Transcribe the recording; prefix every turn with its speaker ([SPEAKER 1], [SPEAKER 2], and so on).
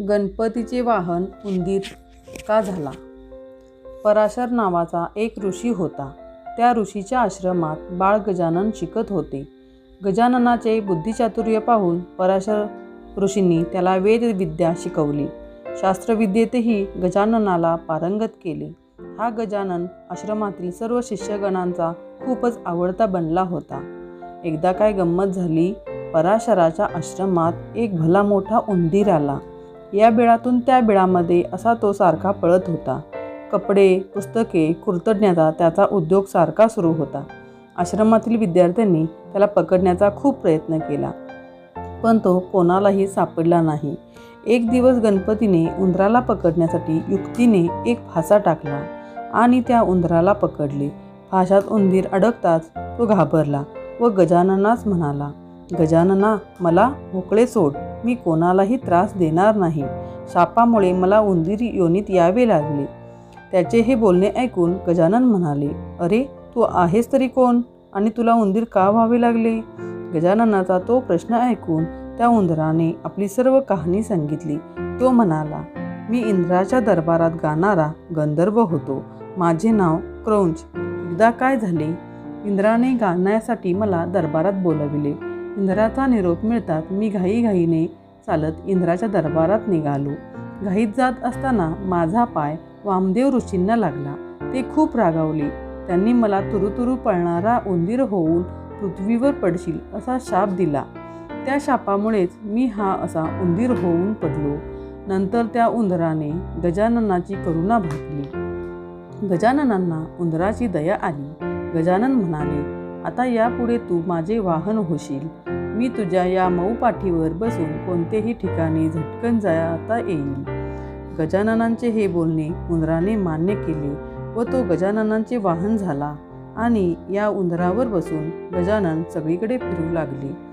[SPEAKER 1] गणपतीचे वाहन उंदीर का झाला? पराशर नावाचा एक ऋषी होता. त्या ऋषीच्या आश्रमात बाळ गजानन शिकत होते. गजाननाचे बुद्धिचातुर्य पाहून पराशर ऋषींनी त्याला वेदविद्या शिकवली. शास्त्रविद्येतही गजाननाला पारंगत केले. हा गजानन आश्रमातील सर्व शिष्यगणांचा खूपच आवडता बनला होता. एकदा काय गंमत झाली? पराशराच्या आश्रमात एक भला मोठा उंदीर आला. या बिळातून त्या बिळामध्ये असा तो सारखा पळत होता. कपडे पुस्तके कुरतडण्याचा त्याचा उद्योग सारखा सुरू होता. आश्रमातील विद्यार्थ्यांनी त्याला पकडण्याचा खूप प्रयत्न केला. पण तो कोणालाही सापडला नाही. एक दिवस गणपतीने उंदराला पकडण्यासाठी युक्तीने एक फासा टाकला आणि त्या उंदराला पकडले. फाशात उंदीर अडकताच तो घाबरला व गजाननास म्हणाला गजानना मला मोकळे सोड. मी कोणालाही त्रास देणार नाही. शापामुळे मला उंदीर योनीत यावे लागले. त्याचे हे बोलणे ऐकून गजानन म्हणाले अरे तू आहेस तरी कोण? आणि तुला उंदीर का व्हावे लागले? गजाननाचा तो प्रश्न ऐकून त्या उंदराने आपली सर्व कहाणी सांगितली. तो म्हणाला मी इंद्राच्या दरबारात गाणारा गंधर्व होतो. माझे नाव क्रौंच. एकदा काय झाले? इंद्राने गाण्यासाठी मला दरबारात बोलविले. इंद्राचा निरोप मिळतात मी घाईघाईने चालत इंद्राच्या दरबारात निघालो. घाईत जात असताना माझा पाय वामदेव ऋषींना लागला. ते खूप रागावले. त्यांनी मला तुरुतुरू पळणारा उंदीर होऊन पृथ्वीवर पडशील असा शाप दिला. त्या शापामुळेच मी हा असा उंदीर होऊन पडलो. नंतर त्या उंदराने गजाननाची करुणा भागली. गजाननांना उंदराची दया आली. गजानन म्हणाले आता यापुढे तू माझे वाहन होशील. मी तुझ्या या मऊ पाठीवर बसून कोणतेही ठिकाणी झटकन जाता येईल. गजाननांचे हे बोलणे उंदराने मान्य केले व तो गजाननांचे वाहन झाला आणि या उंदरावर बसून गजानन सगळीकडे फिरू लागले.